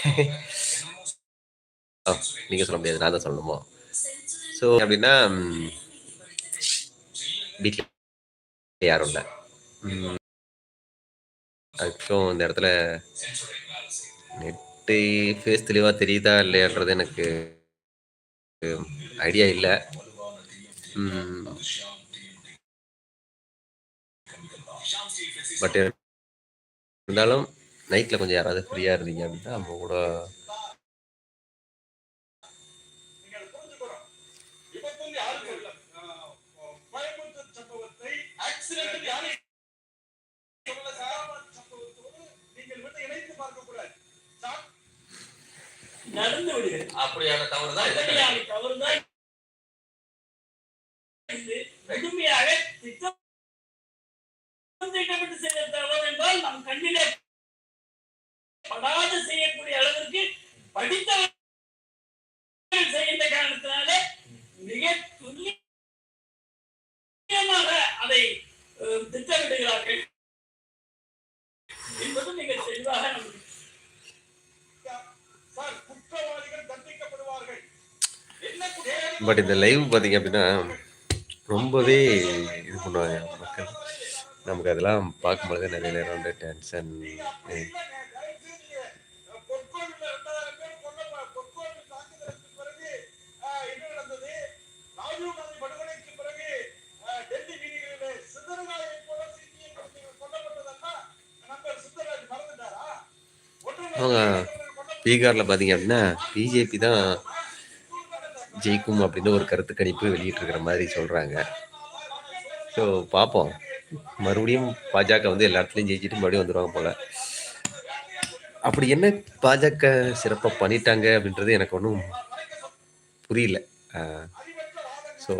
நீங்க நீங்கள் சொல்ல முடியாது நான் தான் சொல்லணுமோ ஸோ அப்படின்னா வீட்டில் யாரும் இல்லை. அதுக்கும் இந்த இடத்துல நெட்டு ஃபேஸ் தெளிவாக தெரியுதா இல்லையான்றது எனக்கு ஐடியா இல்லை. பட் இருந்தாலும் நைட்டில் கொஞ்சம் யாராவது ஃப்ரீயாக இருந்தீங்க அப்படின்னா நம்ம கூட நடந்து விடுகிறது. அப்படியான தவறு தான் அப்படியான தவறுதான் பட் இந்த லைவ் பார்த்தீங்க அப்படின்னா ரொம்பவே இது பண்ணுவாங்க மக்கள். நமக்கு அதெல்லாம் பார்க்கும்பொழுது நிறைய நேரம் வந்து டென்ஷன் அவங்க பீகாரில் பார்த்தீங்க அப்படின்னா பிஜேபி தான் ஜெயிக்கும் அப்படின்னு ஒரு கருத்து கணிப்பு வெளியிட்டிருக்கிற மாதிரி சொல்கிறாங்க ஸோ பார்ப்போம் மறுபடியும் பாஜக வந்து எல்லா இடத்துலையும் ஜெயிச்சுட்டு மறுபடியும் வந்துடுவாங்க போல். அப்படி என்ன பாஜக சிறப்பாக பண்ணிட்டாங்க அப்படின்றது எனக்கு ஒன்றும் புரியல. ஸோ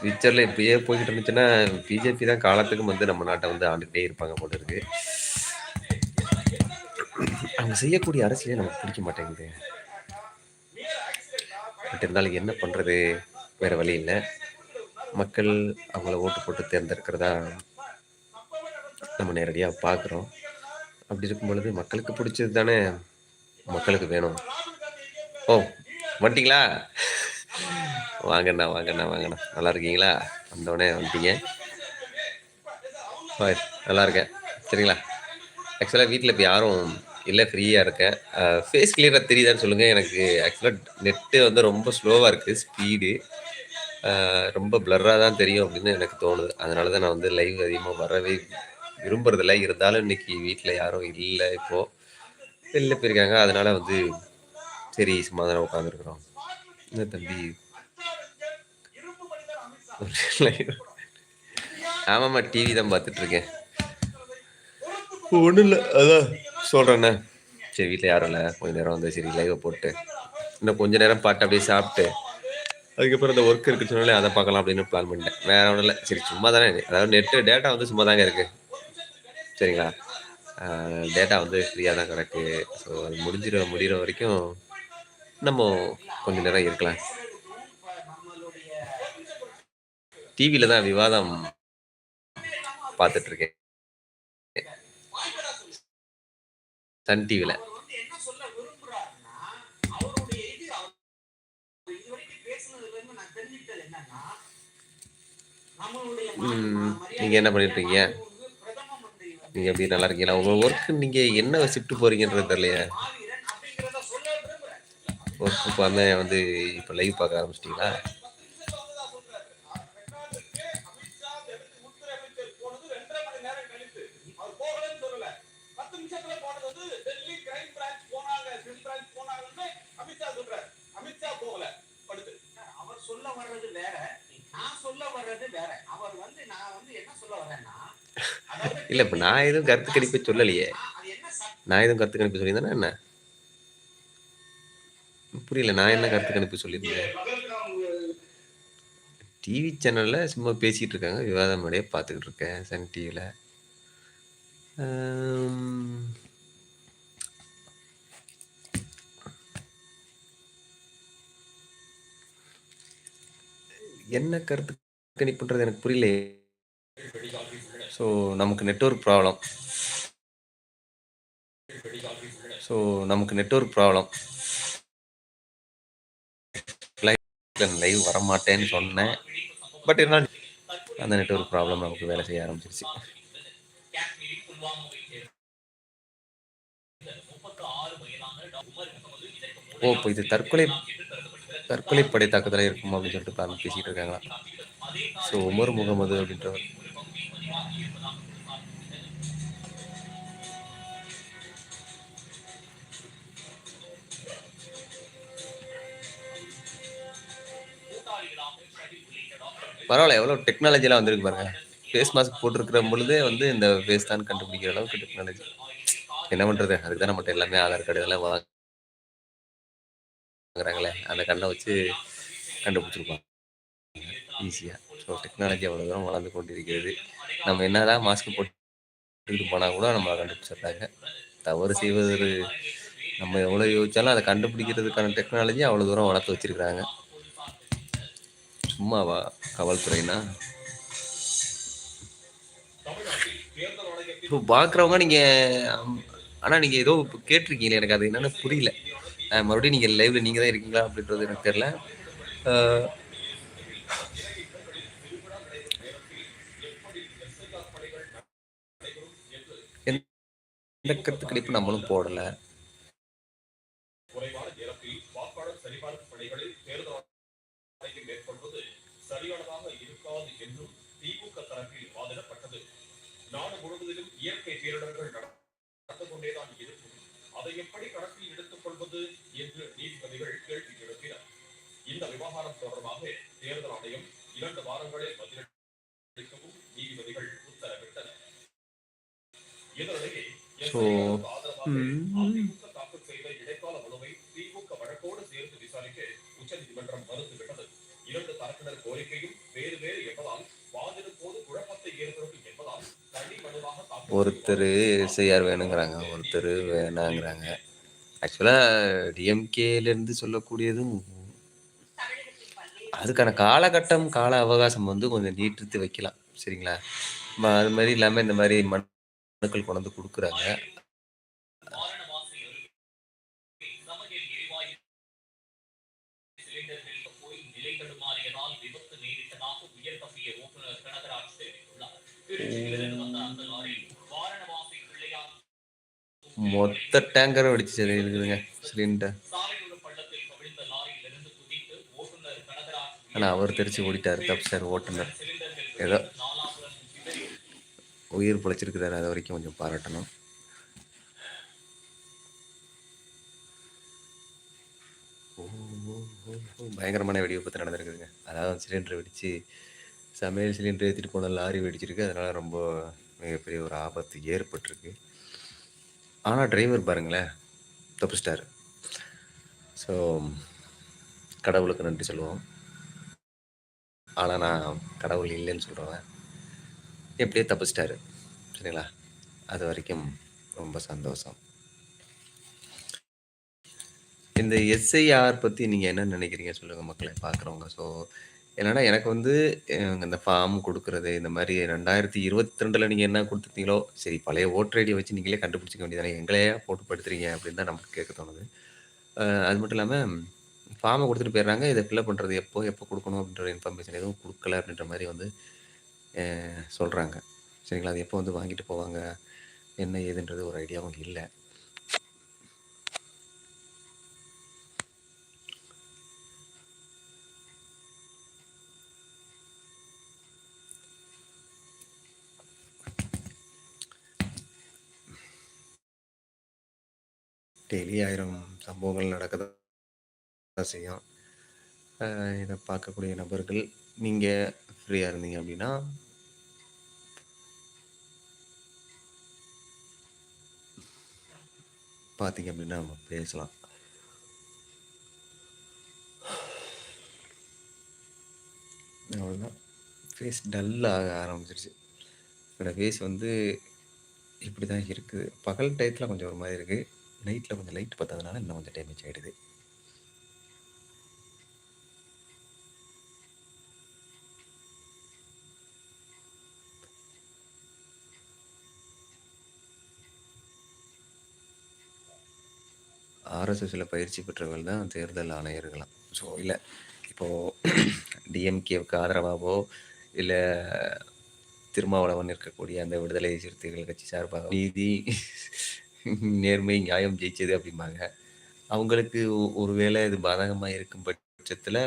ஃபியூச்சரில் இப்படியே போய்கிட்டு இருந்துச்சுன்னா பிஜேபி தான் காலத்துக்கும் வந்து நம்ம நாட்டை வந்து ஆண்டுகிட்டே இருப்பாங்க போல இருக்கு. அவங்க செய்யக்கூடிய அரசியலே நமக்கு பிடிக்க மாட்டேங்குது. பட் இருந்தாலும் என்ன பண்ணுறது வேறு வழி இல்லை. மக்கள் அவங்கள ஓட்டு போட்டு தேர்ந்தெடுக்கிறதா நம்ம நேரடியாக பார்க்குறோம் அப்படி இருக்கும் பொழுது மக்களுக்கு பிடிச்சது தானே? மக்களுக்கு வேணும். ஓ வந்துட்டிங்களா வாங்கண்ணா வாங்கண்ணா வாங்கண்ணா. நல்லா இருக்கீங்களா? வந்தோடனே வந்துட்டீங்க நல்லா இருக்கேன். சரிங்களா? ஆக்சுவலாக வீட்டில் இப்போ யாரும் இல்லை ஃப்ரீயாக இருக்கேன். ஃபேஸ் கிளியராக தெரியுதான்னு சொல்லுங்கள் எனக்கு ஆக்சுவலாக நெட்டு வந்து ரொம்ப ஸ்லோவாக இருக்குது ஸ்பீடு ரொம்ப பிளர்ராக தான் தெரியும் அப்படின்னு எனக்கு தோணுது. அதனால தான் நான் வந்து லைவ் அதிகமாக வரவே விரும்புறதில்ல. இருந்தாலும் இன்னைக்கு வீட்டில் யாரும் இல்லை இப்போது வெளில போயிருக்காங்க. அதனால் வந்து சரி சும்மா தானே உட்காந்துருக்குறோம் இந்த தம்பி? ஆமாம்மா டிவி தான் பார்த்துட்ருக்கேன் ஒன்றும் இல்லை அதான். சொல்கிறேண்ணே சரி வீட்டில் யாரும் இல்லை. கொஞ்ச நேரம் வந்து சரி லைவை போட்டு இன்னும் கொஞ்ச நேரம் பாட்டு அப்படியே சாப்பிட்டு அதுக்கப்புறம் இந்த ஒர்க் இருக்குன்னு சொன்னாலே அதை பார்க்கலாம் அப்படின்னு பிளான் பண்ணிட்டேன். வேற ஒன்றும் இல்லை. சரி சும்மா தானே அதாவது நெட்டு டேட்டா வந்து சும்மா தாங்க இருக்கு. சரிங்களா? டேட்டா வந்து ஃப்ரீயாக தான் கிடக்கு. ஸோ அது முடிஞ்சிட முடிகிற வரைக்கும் நம்ம கொஞ்ச நேரம் இருக்கலாம். டிவியில் தான் விவாதம் பார்த்துட்ருக்கேன் இருக்கேன் சன் டிவியில் வந்து என்ன சொல்ல விரும்புறாருன்னா அவருடைய இது அவர் இதுவரைக்கும் பேசுனதுல இருந்து நான் தெரிஞ்சுக்கிட்டது என்னன்னா நம்மளுடைய நீங்கள் என்ன பண்ணிட்டு இருக்கீங்க நீங்கள் எப்படி நல்லா இருக்கீங்களா? உங்கள் ஒர்க்கு நீங்கள் என்ன ஷிஃப்ட் போகிறீங்கன்றது தெரியலையே. ஒர்க்கு இப்போ வந்து இப்போ லைவ் பார்க்க ஆரம்பிச்சிட்டிங்களா அமித்ஷா உள்துறை அமைச்சர் போனது ரெண்டரை மணி நேரம் கழித்து அவர் போகலன்னு சொல்லல பத்து நிமிஷத்துல போனது வந்து டெல்லி கிரைம் பிரான்ச் போனாங்க கிரைம் பிரான்ச் போனாங்கன்னு அமித்ஷா சொல்றாரு அமித்ஷா போகல படுத்து அவர் சொல்ல வர்றது வேற நான் சொல்ல வர்றது வேற அவர் வந்து நான் வந்து என்ன சொல்ல வரேன்னா அதாவது இல்லை இப்போ நான் எதுவும் கருத்து கணிப்பு சொல்லலையே. நான் எதுவும் கருத்து கணிப்பு சொல்லியிருந்தேன்னா என்ன? புரியல நான் என்ன கருத்து கணிப்பு சொல்லியிருந்தேன்? டிவி சேனலில் சும்மா பேசிகிட்டு இருக்காங்க விவாதம் மேடையே பார்த்துக்கிட்டு இருக்கேன் சன் டிவியில் என்ன கருத்து கணிப்புன்றது எனக்கு புரியலையே. ஸோ நமக்கு நெட்வொர்க் ப்ராப்ளம் ஸோ நமக்கு நெட்வொர்க் ப்ராப்ளம் லைவ் வர மாட்டேன்னு சொன்னேன். பட் இருந்தாலும் அந்த நெட்வொர்க் ப்ராப்ளம் நமக்கு வேலை செய்ய ஆரம்பிச்சிருச்சு. ஓ இப்போ இது தற்கொலை தற்கொலை படை தாக்குதலாக இருக்கும் அப்படின்னு சொல்லிட்டு பேசிட்டு இருக்காங்களா? ஸோ உமர் முகமது அப்படின்றவர். பரவாயில்ல எவ்வளோ டெக்னாலஜிலாம் வந்திருக்கு பாருங்க. ஃபேஸ் மாஸ்க் போட்டிருக்கிற பொழுதே வந்து இந்த ஃபேஸ் தான் கண்டுபிடிக்கிற அளவுக்கு டெக்னாலஜி என்ன பண்ணுறது அதுக்கு தான் நம்மகிட்ட எல்லாமே ஆதார் கார்டு இதெல்லாம் வாங்குறாங்களே. அந்த கண்ணை வச்சு கண்டுபிடிச்சிருப்பாங்க. ஈஸியாக ஸோ டெக்னாலஜி அவ்வளோ தூரம் வளர்ந்து கொண்டிருக்கிறது. நம்ம என்னதான் மாஸ்க் போட்டுக்கிட்டு போனால் கூட நம்ம கண்டுபிடிச்சிடுறாங்க. தவறு செய்வது நம்ம எவ்வளோ யோசிச்சாலும் அதை கண்டுபிடிக்கிறதுக்கான டெக்னாலஜி அவ்வளோ தூரம் வளர்த்து வச்சிருக்கிறாங்க. சும்மாவா காவல்துறைனா இப்போ பார்க்குறவங்க நீங்கள் ஆனால் நீங்கள் ஏதோ இப்போ கேட்டிருக்கீங்களே எனக்கு அது என்னென்னு புரியல. மறுபடியும் நீங்கள் லைவில் நீங்கள் தான் இருக்கீங்களா அப்படின்றது எனக்கு தெரியல அஹ் எந்த கருத்து கணிப்பு நம்மளும் போடலை குறைவான நேரத்தில் வாக்காளர் சரிபார்ப்பு பணிகளை தேர்தல் ஆணையம் மேற்கொள்வது சரியானதாக இருக்காது என்றும் திமுக தரப்பில் வாதிடப்பட்டது. நாடு முழுவதிலும் இயற்கை பேரிடர்கள் நடந்து கொண்டேதான் இருக்கும். அதை எப்படி கணக்கில் எடுத்துக் கொள்வது என்று நீதிபதிகள் கேள்வி எழுப்பினர். இந்த விவகாரம் தொடர்பாக தேர்தல் ஆணையம் இரண்டு வாரங்களில் பதிலளிக்கவும் நீதிபதிகள் உத்தரவிட்டனர். இதனிடையே தாக்கல் ஒருத்தர் எஸ்ஐஆர் வேணுங்கிறாங்க ஒருத்தர் வேணாங்கிறாங்க. ஆக்சுவலாக டிஎம்கேலேருந்து சொல்லக்கூடியதும் அதுக்கான காலகட்டம் கால அவகாசம் வந்து கொஞ்சம் நீட்டித்து வைக்கலாம். சரிங்களா? அது மாதிரி இல்லாமல் இந்த மாதிரி மனுக்கள் கொண்டு வந்து கொடுக்குறாங்க. ஓட்டுநர் மொத்த டேங்கரும் வெடிச்சு இருக்குதுங்க சிலிண்டர். ஓட்டுநர் ஆனால் அவர் தெரிச்சு ஓடிட்டார் தப்பிச்சார் ஓட்டுநர். சிலிண்டர்கள் ஏதோ உயிர் பிழைச்சிருக்கிறாரு அது வரைக்கும் கொஞ்சம் பாராட்டணும். ஓ, பயங்கரமான வெடி விபத்து நடந்திருக்குதுங்க. அதாவது சிலிண்டர் வெடித்து சமையல் சிலிண்டர் ஏற்றிட்டு போன லாரி வெடிச்சிருக்கு. அதனால் ரொம்ப மிகப்பெரிய ஒரு ஆபத்து ஏற்பட்டிருக்கு. ஆனால் டிரைவர் பாருங்களேன் தப்பிச்சிட்டாரு. ஸோ கடவுளுக்கு நன்றி சொல்லுவோம். ஆனால் நான் கடவுள் இல்லைன்னு சொல்கிறேன் எப்படியோ தப்பிச்சிட்டாரு. சரிங்களா? அது வரைக்கும் ரொம்ப சந்தோஷம். இந்த எஸ்ஐஆர் பற்றி நீங்கள் என்ன நினைக்கிறீங்க சொல்லுங்கள் மக்களை பார்க்குறவங்க ஸோ என்னன்னா எனக்கு வந்து இந்த ஃபார்ம் கொடுக்குறது இந்த மாதிரி ரெண்டாயிரத்தி இருபத்தி ரெண்டில் நீங்கள் என்ன கொடுத்துருந்தீங்களோ சரி பழைய ஓட்டர் ஐடியை வச்சு நீங்களே கண்டுபிடிச்சிக்க வேண்டியதானே எங்களையே போட்டு படுத்துறீங்க அப்படின்னு தான் நமக்கு கேட்க தோணுது. அது மட்டும் இல்லாமல் ஃபார்மை கொடுத்துட்டு போயிடுறாங்க இதை ஃபில்அப் பண்ணுறது எப்போ எப்போ கொடுக்கணும் அப்படின்ற இன்ஃபர்மேஷன் எதுவும் கொடுக்கல அப்படின்ற மாதிரி வந்து சொல்கிறாங்க சரிங்களா? அது எப்போ வந்து வாங்கிட்டு போவாங்க? என்ன ஏதுன்றது ஒரு ஐடியாவும் இல்லை. டெய்லி ஆயிரம் சம்பவங்கள் நடக்க தான் செய்யும் இதை பார்க்கக்கூடிய நபர்கள் நீங்கள் ஃப்ரீயாக இருந்தீங்க அப்படின்னா பார்த்தீங்க அப்படின்னா நம்ம பேசலாம். அவ்வளோதான் ஃபேஸ் டல்லாக ஆரம்பிச்சிருச்சு. என்னோடய ஃபேஸ் வந்து இப்படி தான் இருக்குது. பகல் டயத்தில் கொஞ்சம் ஒரு மாதிரி இருக்குது நைட்டில் கொஞ்சம் லைட் பார்த்ததுனால இன்னும் கொஞ்சம் டேமேஜ் ஆகிடுது ஆர்எஸ்எஸில் பயிற்சி பெற்றவர்கள் தான் தேர்தல் ஆணையர்களாம். ஸோ இல்லை இப்போது டிஎம்கேவுக்கு ஆதரவாகவோ இல்லை திருமாவளவன் இருக்கக்கூடிய அந்த விடுதலை சிறுத்தைகள் கட்சி சார்பாக நீதி, நேர்மை, நியாயம் ஜெயிச்சது அப்படிம்பாங்க. அவங்களுக்கு ஒருவேளை இது பாதகமாக இருக்கும் பட்சத்தில்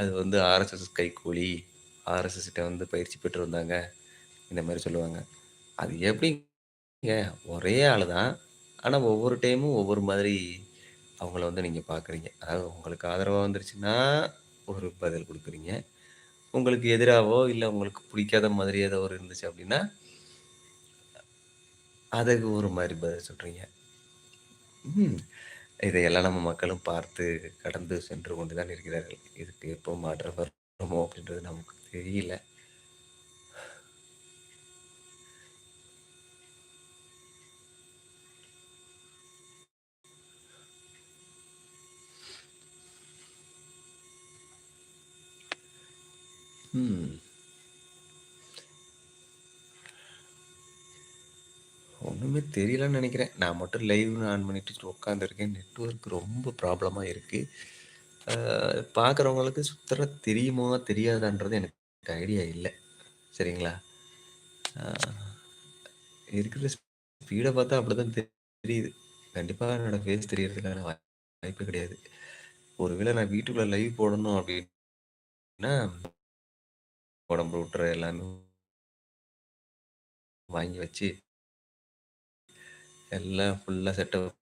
அது வந்து ஆர்எஸ்எஸ் கைக்கூலி, ஆர்எஸ்எஸ்கிட்ட வந்து பயிற்சி பெற்று வந்தாங்க. இந்த மாதிரி சொல்லுவாங்க. அது எப்படிங்க ஒரே ஆளு தான். ஆனா ஒவ்வொரு டைமும் ஒவ்வொரு மாதிரி அவங்கள வந்து நீங்கள் பார்க்குறீங்க. அதாவது உங்களுக்கு ஆதரவாக வந்துருச்சுன்னா, ஒரு பதில் கொடுக்குறீங்க உங்களுக்கு எதிராகவோ இல்லை உங்களுக்கு பிடிக்காத மாதிரி ஏதோ ஒரு இருந்துச்சு அப்படின்னா அதுக்கு ஒரு மாதிரி பதில் சொல்றீங்க. இதையெல்லாம் நம்ம மக்களும் பார்த்து கடந்து சென்று கொண்டு தான் இருக்கிறார்கள். இதுக்கு எப்போ மாற்றம் வருமோ அப்படின்றது நமக்கு தெரியல. ம். ஒன்றுமே தெரியலன்னு நினைக்கிறேன் நான் மட்டும் லைவ் ஆன் பண்ணிட்டு உட்காந்துருக்கேன். நெட்ஒர்க் ரொம்ப ப்ராப்ளமாக இருக்குது பார்க்குறவங்களுக்கு சுத்தர தெரியுமா? தெரியாதான்றது எனக்கு ஐடியா இல்லை சரிங்களா? இருக்கிற ஸ்பீடை பார்த்தா அப்படிதான் தெரியுது. கண்டிப்பாக என்னோடய ஃபேஸ் தெரியறதுக்கான வாய்ப்பு கிடையாது. ஒருவேளை நான் வீட்டுக்குள்ளே லைவ் போடணும் அப்படின்னா உடம்பு விட்டுற எல்லாமே வாங்கி வச்சு எல்லாம் ஃபுல்லா செட்டப்